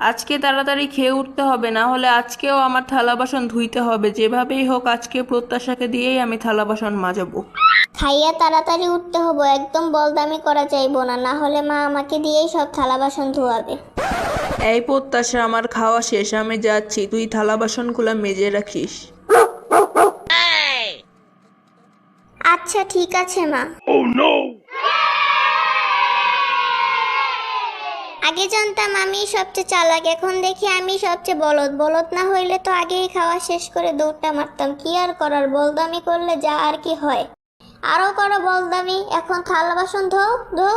আজকে তাড়াতাড়ি খেয়ে উঠতে হবে না হলে আজকেও আমার থালা বাসন ধুইতে হবে। যেভাবেই হোক আজকে প্রত্যাশাকে দিয়েই আমি থালা বাসন মাজাবো। খাইয়া তাড়াতাড়ি উঠতে হব। একদম বলদামি করা যাইবো না না হলে মা আমাকে দিয়েই সব থালা বাসন ধোয়াবে। এই প্রত্যাশা আমার খাওয়া শেষ আমি যাচ্ছি। তুই থালা বাসনগুলো মেজে রাখিস। আচ্ছা ঠিক আছে মা। আগে জানতাম আমি সবচেয়ে চালাক, এখন দেখি আমি সবচেয়ে বলদ। বলদ না হইলে তো আগেই খাওয়া শেষ করে দৌড়টা মারতাম। কি আর করার? বলদামি করলে যা আর কি হয়। আরও করো বলদামি। এখন থালা বাসন ধো ধো।